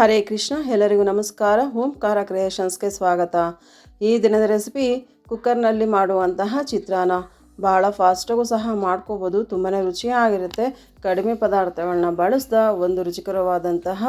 ಹರೇ ಕೃಷ್ಣ, ಎಲ್ಲರಿಗೂ ನಮಸ್ಕಾರ. ಓಂಕಾರ ಕ್ರಿಯೇಷನ್ಸ್ಗೆ ಸ್ವಾಗತ. ಈ ದಿನದ ರೆಸಿಪಿ ಕುಕ್ಕರ್ನಲ್ಲಿ ಮಾಡುವಂತಹ ಚಿತ್ರಾನ್ನ. ಭಾಳ ಫಾಸ್ಟಾಗೂ ಸಹ ಮಾಡ್ಕೋಬೋದು ತುಂಬಾ ರುಚಿಯಾಗಿರುತ್ತೆ. ಕಡಿಮೆ ಪದಾರ್ಥಗಳನ್ನ ಬಳಸ್ದ ಒಂದು ರುಚಿಕರವಾದಂತಹ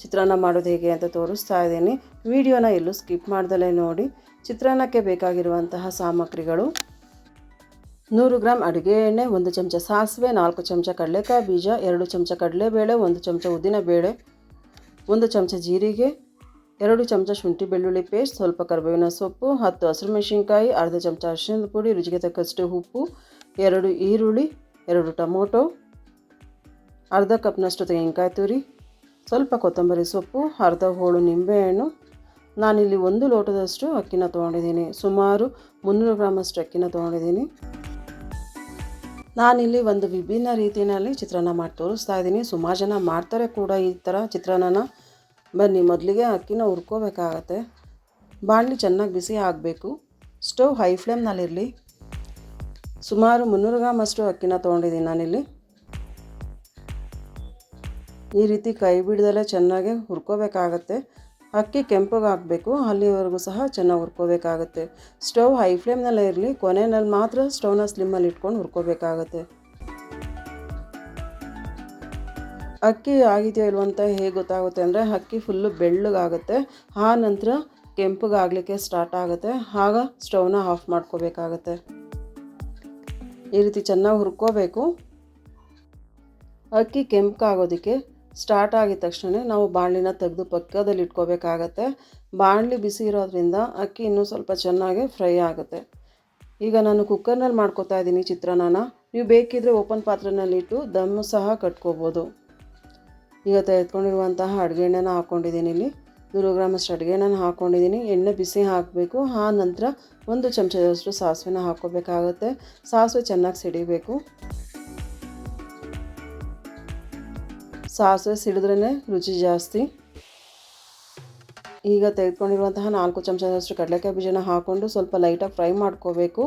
ಚಿತ್ರಾನ್ನ ಮಾಡೋದು ಹೇಗೆ ಅಂತ ತೋರಿಸ್ತಾ ಇದ್ದೀನಿ. ವಿಡಿಯೋನ ಎಲ್ಲೂ ಸ್ಕಿಪ್ ಮಾಡ್ದಲೇ ನೋಡಿ. ಚಿತ್ರಾನ್ನಕ್ಕೆ ಬೇಕಾಗಿರುವಂತಹ ಸಾಮಗ್ರಿಗಳು. ನೂರು ಗ್ರಾಮ್ ಅಡುಗೆ ಎಣ್ಣೆ, ಒಂದು ಚಮಚ ಸಾಸಿವೆ, ನಾಲ್ಕು ಚಮಚ ಕಡಲೆಕಾಯಿ ಬೀಜ, ಎರಡು ಚಮಚ ಕಡಲೆಬೇಳೆ, ಒಂದು ಚಮಚ ಉದ್ದಿನಬೇಳೆ ಒಂದು ಚಮಚ ಜೀರಿಗೆ, ಎರಡು ಚಮಚ ಶುಂಠಿ ಬೆಳ್ಳುಳ್ಳಿ ಪೇಸ್ಟ್, ಸ್ವಲ್ಪ ಕರಿಬೇವಿನ ಸೊಪ್ಪು, ಹತ್ತು ಹಸಿರು ಮೆಣಸಿನ್ಕಾಯಿ, ಅರ್ಧ ಚಮಚ ಅರಿಶಿಣದ ಪುಡಿ, ರುಚಿಗೆ ತಕ್ಕಷ್ಟು ಉಪ್ಪು, ಎರಡು ಈರುಳ್ಳಿ, ಎರಡು ಟೊಮೊಟೊ, ಅರ್ಧ ಕಪ್ನಷ್ಟು ತೆಂಗಿನಕಾಯಿ ತುರಿ, ಸ್ವಲ್ಪ ಕೊತ್ತಂಬರಿ ಸೊಪ್ಪು, ಅರ್ಧ ಹೋಳು ನಿಂಬೆಹಣ್ಣು. ನಾನಿಲ್ಲಿ ಒಂದು ಲೋಟದಷ್ಟು ಅಕ್ಕಿನ ತೊಗೊಂಡಿದ್ದೀನಿ. ಸುಮಾರು ಮುನ್ನೂರು ಗ್ರಾಮಷ್ಟು ಅಕ್ಕಿನ ತೊಗೊಂಡಿದ್ದೀನಿ. ನಾನಿಲ್ಲಿ ಒಂದು ವಿಭಿನ್ನ ರೀತಿಯಲ್ಲಿ ಚಿತ್ರಾನ್ನ ಮಾಡಿ ತೋರಿಸ್ತಾ ಇದ್ದೀನಿ. ಸುಮಾರು ಜನ ಮಾಡ್ತಾರೆ ಕೂಡ ಈ ಥರ ಚಿತ್ರಾನ್ನನ. ಬನ್ನಿ, ಮೊದಲಿಗೆ ಅಕ್ಕಿನ ಹುರ್ಕೋಬೇಕಾಗತ್ತೆ. ಬಾಣಲಿ ಚೆನ್ನಾಗಿ ಬಿಸಿ ಆಗಬೇಕು. ಸ್ಟವ್ ಹೈ ಫ್ಲೇಮ್ನಲ್ಲಿರಲಿ. ಸುಮಾರು ಮುನ್ನೂರು ಗ್ರಾಮ್ ಅಷ್ಟು ಅಕ್ಕಿನ ತೊಗೊಂಡಿದ್ದೀನಿ ನಾನಿಲ್ಲಿ. ಈ ರೀತಿ ಕೈ ಬಿಡ್ದಲ್ಲೇ ಚೆನ್ನಾಗಿ ಹುರ್ಕೋಬೇಕಾಗತ್ತೆ. ಅಕ್ಕಿ ಕೆಂಪಗಾಗಬೇಕು ಅಲ್ಲಿವರೆಗೂ ಸಹ ಚೆನ್ನಾಗಿ ಹುರ್ಕೋಬೇಕಾಗುತ್ತೆ. ಸ್ಟವ್ ಹೈ ಫ್ಲೇಮ್ನಲ್ಲೇ ಇರಲಿ ಕೊನೆಯಲ್ಲಿ ಮಾತ್ರ ಸ್ಟವ್ನ ಸ್ಲಿಮ್ಮಲ್ಲಿ ಇಟ್ಕೊಂಡು ಹುರ್ಕೋಬೇಕಾಗುತ್ತೆ. ಅಕ್ಕಿ ಆಗಿದೆಯೋ ಇಲ್ವೋ ಅಂತ ಹೇಗೆ ಗೊತ್ತಾಗುತ್ತೆ ಅಂದರೆ, ಅಕ್ಕಿ ಫುಲ್ಲು ಬೆಳ್ಳಗಾಗುತ್ತೆ, ಆ ನಂತರ ಕೆಂಪಗಾಗಲಿಕ್ಕೆ ಸ್ಟಾರ್ಟ್ ಆಗುತ್ತೆ, ಆಗ ಸ್ಟೌವ್ನ ಆಫ್ ಮಾಡ್ಕೋಬೇಕಾಗತ್ತೆ. ಈ ರೀತಿ ಚೆನ್ನಾಗಿ ಹುರ್ಕೋಬೇಕು. ಅಕ್ಕಿ ಕೆಂಪಗಾಗೋದಕ್ಕೆ ಸ್ಟಾರ್ಟ್ ಆಗಿದ ತಕ್ಷಣ ನಾವು ಬಾಣಲಿನ ತೆಗೆದು ಪಕ್ಕದಲ್ಲಿ ಇಟ್ಕೋಬೇಕಾಗತ್ತೆ. ಬಾಣಲಿ ಬಿಸಿ ಇರೋದ್ರಿಂದ ಅಕ್ಕಿ ಇನ್ನೂ ಸ್ವಲ್ಪ ಚೆನ್ನಾಗಿ ಫ್ರೈ ಆಗುತ್ತೆ. ಈಗ ನಾನು ಕುಕ್ಕರ್ನಲ್ಲಿ ಮಾಡ್ಕೋತಾ ಇದ್ದೀನಿ ಚಿತ್ರಾನ್ನ ನೀವು ಬೇಕಿದ್ದರೆ ಓಪನ್ ಪಾತ್ರೆನಲ್ಲಿಟ್ಟು ದಮ್ಮು ಸಹ ಕಟ್ಕೋಬೋದು. ಈಗ ತೆಗೆದುಕೊಂಡಿರುವಂತಹ ಅಡುಗೆ ಎಣ್ಣೆನ ಹಾಕ್ಕೊಂಡಿದ್ದೀನಿ ಇಲ್ಲಿ. ನೂರು ಗ್ರಾಮಷ್ಟು ಅಡುಗೆ ಎಣ್ಣೆನ ಹಾಕ್ಕೊಂಡಿದ್ದೀನಿ ಎಣ್ಣೆ ಬಿಸಿ ಹಾಕಬೇಕು. ಆ ನಂತರ ಒಂದು ಚಮಚದಷ್ಟು ಸಾಸಿವೆನ ಹಾಕ್ಕೋಬೇಕಾಗುತ್ತೆ ಸಾಸಿವೆ ಚೆನ್ನಾಗಿ ಸಿಡಿಬೇಕು. ಸಾಸಿವೆ ಸಿಡಿದ್ರೇ ರುಚಿ ಜಾಸ್ತಿ. ಈಗ ತೆಗೆದುಕೊಂಡಿರುವಂತಹ ನಾಲ್ಕು ಚಮಚದಷ್ಟು ಕಡಲೆಕಾಯಿ ಬೀಜನ ಹಾಕ್ಕೊಂಡು ಸ್ವಲ್ಪ ಲೈಟಾಗಿ ಫ್ರೈ ಮಾಡ್ಕೋಬೇಕು.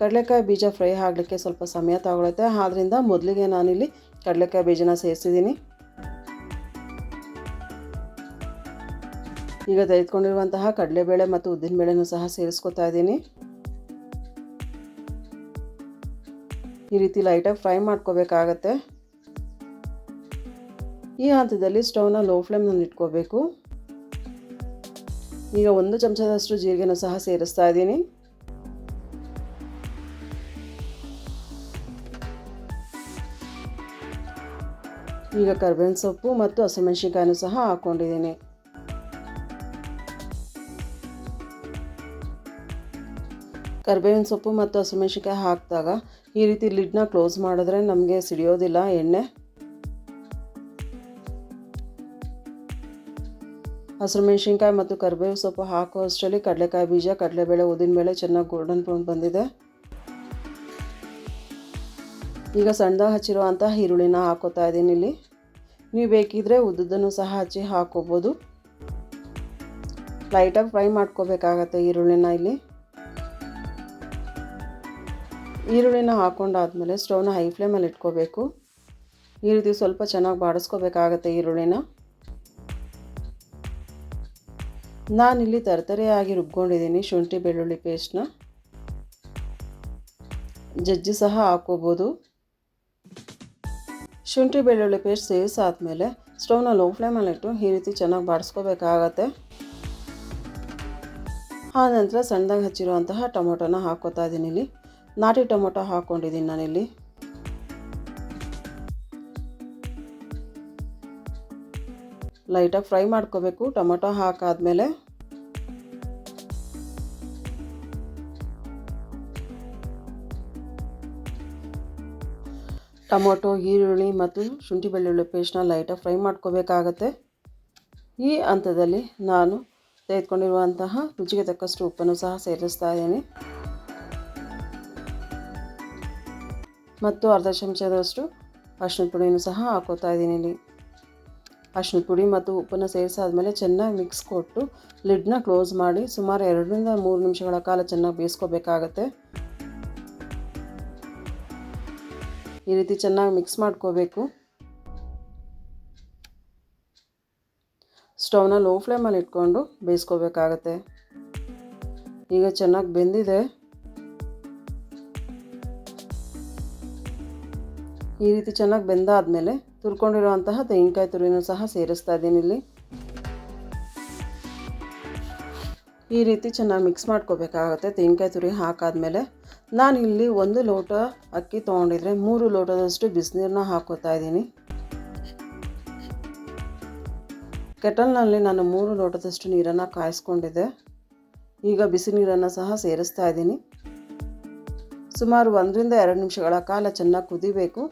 ಕಡಲೆಕಾಯಿ ಬೀಜ ಫ್ರೈ ಆಗಲಿಕ್ಕೆ ಸ್ವಲ್ಪ ಸಮಯ ತಗೊಳುತ್ತೆ. ಆದ್ದರಿಂದ ಮೊದಲಿಗೆ ನಾನಿಲ್ಲಿ ಕಡಲೆಕಾಯಿ ಬೀಜನ ಸೇರಿಸಿದ್ದೀನಿ. ಈಗ ತೆಗೆದುಕೊಂಡಿರುವಂತಹ ಕಡಲೆಬೇಳೆ ಮತ್ತು ಉದ್ದಿನಬೇಳೆನೂ ಸಹ ಸೇರಿಸ್ಕೊತಾ ಇದ್ದೀನಿ. ಈ ರೀತಿ ಲೈಟಾಗಿ ಫ್ರೈ ಮಾಡ್ಕೋಬೇಕಾಗತ್ತೆ. ಈ ಹಂತದಲ್ಲಿ ಸ್ಟೌವ್ನ ಲೋ ಫ್ಲೇಮ್ನಲ್ಲಿ ಇಟ್ಕೋಬೇಕು. ಈಗ ಒಂದು ಚಮಚದಷ್ಟು ಜೀರಿಗೆನೂ ಸಹ ಸೇರಿಸ್ತಾ ಇದ್ದೀನಿ. ಈಗ ಕರ್ಬೇವಿನ ಸೊಪ್ಪು ಮತ್ತು ಹಸಿಮೆಣಸಿನಕಾಯಿನೂ ಸಹ ಹಾಕ್ಕೊಂಡಿದ್ದೀನಿ. ಕರ್ಬೇವಿನ ಸೊಪ್ಪು ಮತ್ತು ಹಸಿಮೆಣಸಿನ್ಕಾಯಿ ಹಾಕಿದಾಗ ಈ ರೀತಿ ಲಿಡ್ನ ಕ್ಲೋಸ್ ಮಾಡಿದ್ರೆ ನಮಗೆ ಸಿಡಿಯೋದಿಲ್ಲ, ಎಣ್ಣೆ ಹಸಿರು ಮೆಣಸಿನ್ಕಾಯಿ ಮತ್ತು ಕರಿಬೇವು ಸೊಪ್ಪು ಹಾಕೋ ಅಷ್ಟರಲ್ಲಿ ಕಡಲೆಕಾಯಿ ಬೀಜ, ಕಡಲೆಬೇಳೆ ಉದ್ದಿನಬೇಳೆ ಚೆನ್ನಾಗಿ ಗೋಲ್ಡನ್ ಬ್ರೌನ್ ಬಂದಿದೆ. ಈಗ ಸಣ್ಣದಾಗಿ ಹಚ್ಚಿರುವಂಥ ಈರುಳ್ಳಿನ ಹಾಕೋತಾ ಇದ್ದೀನಿ ಇಲ್ಲಿ. ನೀವು ಬೇಕಿದ್ರೆ ಉದ್ದದ್ದನ್ನು ಸಹ ಹಚ್ಚಿ ಹಾಕೋಬೋದು. ಲೈಟಾಗಿ ಫ್ರೈ ಮಾಡ್ಕೋಬೇಕಾಗತ್ತೆ ಈರುಳ್ಳಿನ ಇಲ್ಲಿ. ಈರುಳ್ಳಿನ ಹಾಕ್ಕೊಂಡಾದ್ಮೇಲೆ ಸ್ಟವ್ನ ಹೈ ಫ್ಲೇಮಲ್ಲಿ ಇಟ್ಕೋಬೇಕು. ಈ ರೀತಿ ಸ್ವಲ್ಪ ಚೆನ್ನಾಗಿ ಬಾಡಿಸ್ಕೋಬೇಕಾಗತ್ತೆ ಈರುಳ್ಳಿನ. ನಾನಿಲ್ಲಿ ತರತರೆಯಾಗಿ ರುಬ್ಕೊಂಡಿದ್ದೀನಿ ಶುಂಠಿ ಬೆಳ್ಳುಳ್ಳಿ ಪೇಸ್ಟ್ನ ಜಜ್ಜಿ ಸಹ ಹಾಕೋಬೋದು ಶುಂಠಿ ಬೆಳ್ಳುಳ್ಳಿ ಪೇಸ್ಟ್ ಸೇವಿಸಾದ್ಮೇಲೆ ಸ್ಟೌವ್ನ ಲೋ ಫ್ಲೇಮಲ್ಲಿಟ್ಟು ಈ ರೀತಿ ಚೆನ್ನಾಗಿ ಬಾಡಿಸ್ಕೋಬೇಕಾಗತ್ತೆ ಆ ನಂತರ ಸಣ್ಣದಾಗಿ ಹಚ್ಚಿರುವಂತಹ ಟೊಮೊಟೊನ ಹಾಕ್ಕೋತಾ ಇದ್ದೀನಿ ಇಲ್ಲಿ ನಾಟಿ ಟೊಮೊಟೊ ಹಾಕ್ಕೊಂಡಿದ್ದೀನಿ ನಾನಿಲ್ಲಿ. ಲೈಟಾಗಿ ಫ್ರೈ ಮಾಡ್ಕೋಬೇಕು, ಟೊಮೊಟೊ ಹಾಕಾದಮೇಲೆ. ಟೊಮೊಟೊ, ಈರುಳ್ಳಿ ಮತ್ತು ಶುಂಠಿ ಬೆಳ್ಳುಳ್ಳಿ ಪೇಸ್ಟ್ನ ಲೈಟಾಗಿ ಫ್ರೈ ಮಾಡ್ಕೋಬೇಕಾಗತ್ತೆ. ಈ ಹಂತದಲ್ಲಿ ನಾನು ತೆಗೆದುಕೊಂಡಿರುವಂತಹ ರುಚಿಗೆ ತಕ್ಕಷ್ಟು ಉಪ್ಪನ್ನು ಸಹ ಸೇರಿಸ್ತಾ ಇದ್ದೀನಿ. ಮತ್ತು ಅರ್ಧ ಚಮಚದಷ್ಟು ಅರ್ಶಿನ ಪುಡಿಯನ್ನು ಸಹ ಹಾಕೋತಾ ಇದ್ದೀನಿ ಇಲ್ಲಿ. ಅರ್ಶಿನ ಪುಡಿ ಮತ್ತು ಉಪ್ಪನ್ನು ಸೇರಿಸಾದ್ಮೇಲೆ ಚೆನ್ನಾಗಿ ಮಿಕ್ಸ್ ಕೊಟ್ಟು ಲಿಡ್ನ ಕ್ಲೋಸ್ ಮಾಡಿ ಸುಮಾರು ಎರಡರಿಂದ ಮೂರು ನಿಮಿಷಗಳ ಕಾಲ ಚೆನ್ನಾಗಿ ಬೇಯಿಸ್ಕೋಬೇಕಾಗತ್ತೆ. ಈ ರೀತಿ ಚೆನ್ನಾಗಿ ಮಿಕ್ಸ್ ಮಾಡ್ಕೋಬೇಕು. ಸ್ಟವ್ನ ಲೋ ಫ್ಲೇಮಲ್ಲಿ ಇಟ್ಕೊಂಡು ಬೇಯಿಸ್ಕೋಬೇಕಾಗತ್ತೆ. ಈಗ ಚೆನ್ನಾಗಿ ಬೆಂದಿದೆ. ಈ ರೀತಿ ಚೆನ್ನಾಗಿ ಬೆಂದಾದಮೇಲೆ ತುರ್ಕೊಂಡಿರುವಂತಹ ತೆಂಗಿನಕಾಯಿ ತುರಿನೂ ಸಹ ಸೇರಿಸ್ತಾ ಇದ್ದೀನಿ ಇಲ್ಲಿ. ಈ ರೀತಿ ಚೆನ್ನಾಗಿ ಮಿಕ್ಸ್ ಮಾಡ್ಕೋಬೇಕಾಗುತ್ತೆ ತೆಂಗಿನಕಾಯಿ ತುರಿ ಹಾಕಾದ್ಮೇಲೆ. ನಾನು ಇಲ್ಲಿ ಒಂದು ಲೋಟ ಅಕ್ಕಿ ತೊಗೊಂಡಿದ್ರೆ ಮೂರು ಲೋಟದಷ್ಟು ಬಿಸಿನೀರನ್ನ ಹಾಕೋತಾ ಇದ್ದೀನಿ. ಕೆಟಲ್ನಲ್ಲಿ ನಾನು ಮೂರು ಲೋಟದಷ್ಟು ನೀರನ್ನು ಕಾಯಿಸ್ಕೊಂಡಿದ್ದೆ. ಈಗ ಬಿಸಿ ನೀರನ್ನು ಸಹ ಸೇರಿಸ್ತಾ ಇದ್ದೀನಿ. ಸುಮಾರು ಒಂದರಿಂದ ಎರಡು ನಿಮಿಷಗಳ ಕಾಲ ಚೆನ್ನಾಗಿ ಕುದಿಬೇಕು.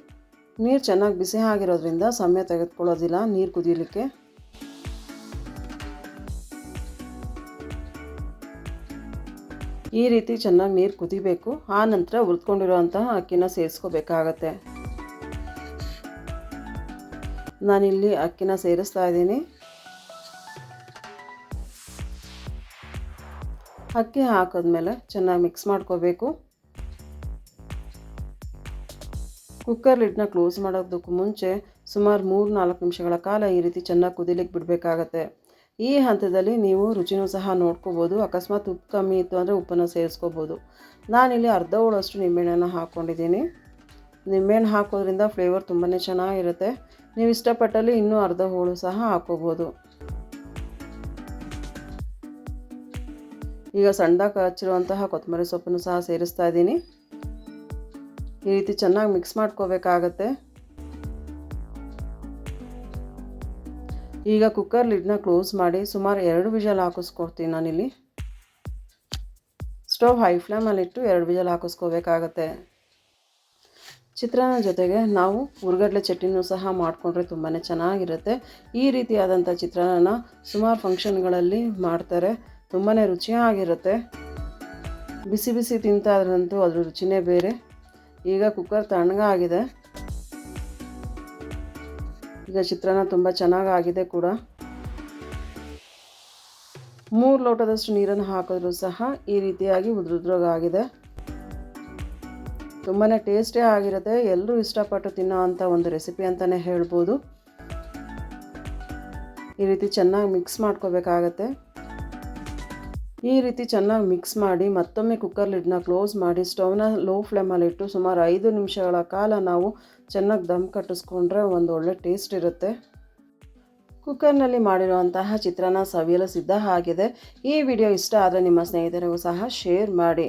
ನೀರು ಚೆನ್ನಾಗಿ ಬಿಸಿ ಆಗಿರೋದ್ರಿಂದ ಸಮಯ ತೆಗೆದುಕೊಳ್ಳೋದಿಲ್ಲ, ನೀರು ಕುದಿಯಲಿಕ್ಕೆ ಈ ರೀತಿ ಚೆನ್ನಾಗಿ ನೀರು ಕುದಿಬೇಕು, ಆ ನಂತರ ಹುರಿದ್ಕೊಂಡಿರುವಂತಹ ಅಕ್ಕಿನ ಸೇರಿಸ್ಕೋಬೇಕಾಗತ್ತೆ. ನಾನಿಲ್ಲಿ ಅಕ್ಕಿನ ಸೇರಿಸ್ತಾ ಇದ್ದೀನಿ. ಅಕ್ಕಿ ಹಾಕಿದ್ಮೇಲೆ ಚೆನ್ನಾಗಿ ಮಿಕ್ಸ್ ಮಾಡ್ಕೋಬೇಕು. ಕುಕ್ಕರ್ ಲಿಡ್ನ ಕ್ಲೋಸ್ ಮಾಡೋದಕ್ಕೂ ಮುಂಚೆ ಸುಮಾರು ಮೂರು ನಾಲ್ಕು ನಿಮಿಷಗಳ ಕಾಲ ಈ ರೀತಿ ಚೆನ್ನಾಗಿ ಕುದಿಲಿಕ್ಕೆ ಬಿಡಬೇಕಾಗತ್ತೆ. ಈ ಹಂತದಲ್ಲಿ ನೀವು ರುಚಿನೂ ಸಹ ನೋಡ್ಕೋಬೋದು, ಅಕಸ್ಮಾತ್ ಉಪ್ಪು ಕಮ್ಮಿ ಇತ್ತು ಅಂದರೆ ಉಪ್ಪನ್ನು ಸೇರಿಸ್ಕೋಬೋದು. ನಾನಿಲ್ಲಿ ಅರ್ಧ ಹೋಳಷ್ಟು ನಿಂಬೆಹಣ್ಣನ್ನು ಹಾಕ್ಕೊಂಡಿದ್ದೀನಿ. ನಿಂಬೆಹಣ್ಣು ಹಾಕೋದ್ರಿಂದ ಫ್ಲೇವರ್ ತುಂಬಾ ಚೆನ್ನಾಗಿರುತ್ತೆ. ನೀವು ಇಷ್ಟಪಟ್ಟಲ್ಲಿ ಇನ್ನೂ ಅರ್ಧ ಹೋಳು ಸಹ ಹಾಕೋಬೋದು ಈಗ ಸಣ್ಣದಾಗಿ ಹಚ್ಚಿರುವಂತಹ ಕೊತ್ತಂಬರಿ ಸೊಪ್ಪನ್ನು ಸಹ ಸೇರಿಸ್ತಾ ಇದ್ದೀನಿ. ಈ ರೀತಿ ಚೆನ್ನಾಗಿ ಮಿಕ್ಸ್ ಮಾಡ್ಕೋಬೇಕಾಗತ್ತೆ. ಈಗ ಕುಕ್ಕರ್ ಲಿಡ್ನ ಕ್ಲೋಸ್ ಮಾಡಿ ಸುಮಾರು ಎರಡು ವಿಜಲ್ ಹಾಕಿಸ್ಕೊಡ್ತೀನಿ ನಾನಿಲ್ಲಿ. ಸ್ಟವ್ ಹೈ ಫ್ಲೇಮಲ್ಲಿಟ್ಟು ಎರಡು ವಿಜಲ್ ಹಾಕಿಸ್ಕೋಬೇಕಾಗತ್ತೆ. ಚಿತ್ರಾನ್ನ ಜೊತೆಗೆ ನಾವು ಹುರ್ಗಡ್ಲೆ ಚಟ್ನಿನೂ ಸಹ ಮಾಡಿಕೊಂಡ್ರೆ ತುಂಬಾ ಚೆನ್ನಾಗಿರುತ್ತೆ. ಈ ರೀತಿಯಾದಂಥ ಚಿತ್ರಾನ್ನ ಸುಮಾರು ಫಂಕ್ಷನ್ಗಳಲ್ಲಿ ಮಾಡ್ತಾರೆ. ತುಂಬಾ ರುಚಿಯಾಗಿರುತ್ತೆ. ಬಿಸಿ ಬಿಸಿ ತಿಂತಾದ್ರಂತೂ ಅದ್ರ ರುಚಿನೇ ಬೇರೆ. ಈಗ ಕುಕ್ಕರ್ ತಣ್ಣಗಾಗಿದೆ ಈಗ ಚಿತ್ರಾನ್ನ ತುಂಬ ಚೆನ್ನಾಗಾಗಿದೆ ಕೂಡ. ಮೂರು ಲೋಟದಷ್ಟು ನೀರನ್ನು ಹಾಕಿದ್ರೂ ಸಹ ಈ ರೀತಿಯಾಗಿ ಉದ್ರುದ್ರಾಗಿದೆ ತುಂಬಾ ಟೇಸ್ಟೇ ಆಗಿರುತ್ತೆ. ಎಲ್ಲರೂ ಇಷ್ಟಪಟ್ಟು ತಿನ್ನೋ ಅಂಥ ಒಂದು ರೆಸಿಪಿ ಅಂತಲೇ ಹೇಳ್ಬೋದು. ಈ ರೀತಿ ಚೆನ್ನಾಗಿ ಮಿಕ್ಸ್ ಮಾಡ್ಕೋಬೇಕಾಗತ್ತೆ. ಈ ರೀತಿ ಚೆನ್ನಾಗಿ ಮಿಕ್ಸ್ ಮಾಡಿ ಮತ್ತೊಮ್ಮೆ ಕುಕ್ಕರ್ ಲಿಡ್ನ ಕ್ಲೋಸ್ ಮಾಡಿ ಸ್ಟವ್ನ ಲೋ ಫ್ಲೇಮಲ್ಲಿಟ್ಟು ಸುಮಾರು ಐದು ನಿಮಿಷಗಳ ಕಾಲ ನಾವು ಚೆನ್ನಾಗಿ ದಮ್ ಕಟ್ಟಿಸ್ಕೊಂಡ್ರೆ ಒಂದು ಒಳ್ಳೆ ಟೇಸ್ಟ್ ಇರುತ್ತೆ. ಕುಕ್ಕರ್ನಲ್ಲಿ ಮಾಡಿರುವಂತಹ ಚಿತ್ರಾನ್ನ ಸವಿಯಲು ಸಿದ್ಧ ಆಗಿದೆ. ಈ ವಿಡಿಯೋ ಇಷ್ಟ ಆದರೆ ನಿಮ್ಮ ಸ್ನೇಹಿತರಿಗೂ ಸಹ ಶೇರ್ ಮಾಡಿ.